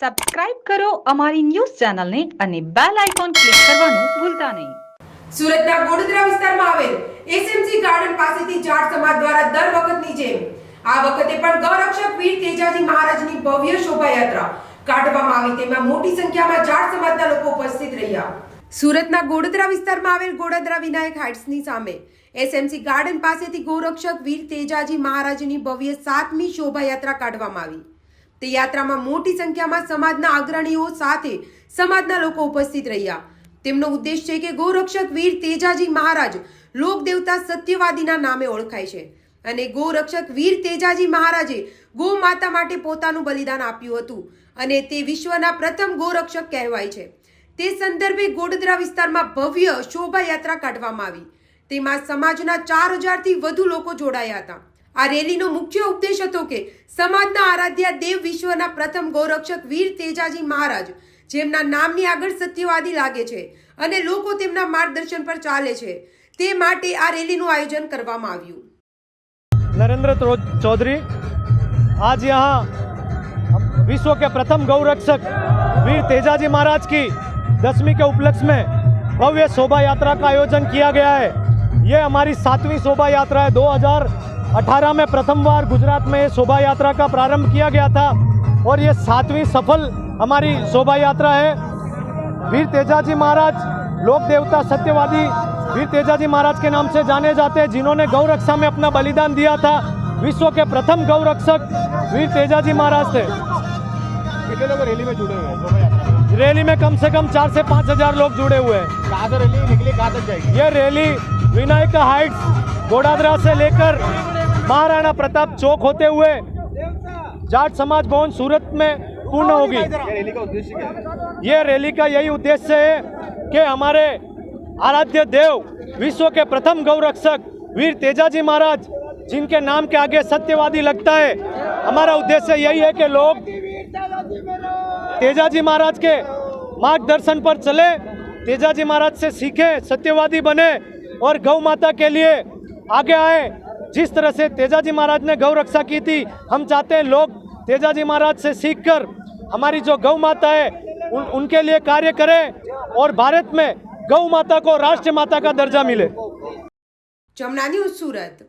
Subscribe કરો અમારી news ચેનલને અને બેલ આઇકોન ક્લિક કરવાનું ભૂલતા નહીં. સુરતના ગોડદરા વિસ્તારમાં આવેલ એસએમસી ગાર્ડન પાસેથી જાટ સમાજ દ્વારા દર વખતની જેમ આ વખતે પણ ગૌરક્ષક વીર તેજાજી મહારાજની ભવ્ય શોભાયાત્રા કાઢવામાં આવી તેમાં મોટી સંખ્યામાં જાટ સમાજના લોકો ઉપસ્થિત રહ્યા. સુરતના ગોડોદરા વિસ્તારમાં આવેલ ગોડોદરા વિનાયક હાઇટ્સની સામે એસએમસી ગાર્ડન પાસેથી ગૌરક્ષક વીર તેજાજી મહારાજની ભવ્ય સાતમી શોભાયાત્રા કાઢવામાં આવી. તે યાત્રામાં મોટી સંખ્યામાં સમાજના અગ્રણીઓ સાથે સમાજના લોકો ઉપસ્થિત રહ્યા. તેમનો ઉદ્દેશ છે કે ગૌરક્ષક વીર તેજાજી મહારાજ લોકદેવતા સત્યવાદીના નામે ઓળખાય છે અને ગૌરક્ષક વીર તેજાજી મહારાજે ગૌ માતા માટે પોતાનું બલિદાન આપ્યું હતું અને તે વિશ્વના પ્રથમ ગૌરક્ષક કહેવાય છે. તે સંદર્ભે ગોડદરા વિસ્તારમાં ભવ્ય શોભાયાત્રા કાઢવામાં આવી. તેમાં સમાજના ચાર હજારથી વધુ લોકો જોડાયા હતા. આ રેલીનો મુખ્ય ઉપદેશ હતો કે સમાજના આરાધ્યા દેવ વિશ્વના પ્રથમ ગૌરક્ષક વીર તેજાજી મહારાજ જેમના નામની આગળ સત્યવાદી લાગે છે અને લોકો તેમના માર્ગદર્શન પર ચાલે છે તે માટે આ રેલીનું આયોજન કરવામાં આવ્યું नरेंद्र चौ- चौधरी आज यहाँ विश्व के प्रथम गौरक्षक वीर तेजाजी महाराज की दसवीं के उपलक्ष्य में भव्य शोभा यात्रा का आयोजन किया गया है ये हमारी सातवीं शोभा यात्रा है 2018 में प्रथम बार गुजरात में शोभा यात्रा का प्रारंभ किया गया था और ये सातवीं सफल हमारी शोभा यात्रा है। वीर तेजाजी महाराज लोक देवता सत्यवादी वीर तेजाजी महाराज के नाम से जाने जाते हैं जिन्होंने गौ रक्षा में अपना बलिदान दिया था। विश्व के प्रथम गौ रक्षक वीर तेजाजी महाराज थे। कितने लोग रैली में जुड़े हुए हैं? रैली में कम से कम चार से पाँच हज़ार लोग जुड़े हुए हैं। कहाँ से रैली निकली कहाँ तक जाएगी? ये रैली विनायक हाइट्स गोडादरा से लेकर महाराणा प्रताप चौक होते हुए जाट समाज भवन सूरत में पूर्ण होगी। ये रैली का उद्देश्य क्या ये रैली का यही उद्देश्य है कि हमारे आराध्य देव विश्व के प्रथम गौरक्षक वीर तेजाजी महाराज जिनके नाम के आगे सत्यवादी लगता है हमारा उद्देश्य यही है कि लोग तेजाजी महाराज के मार्गदर्शन पर चले तेजाजी महाराज से सीखे सत्यवादी बने और गौ माता के लिए आगे आए। जिस तरह से तेजाजी महाराज ने गौ रक्षा की थी हम चाहते हैं लोग तेजाजी महाराज से सीख कर हमारी जो गौ माता है उन, उनके लिए कार्य करें और भारत में गौ माता को राष्ट्रीय माता का दर्जा मिले जमुना सूरत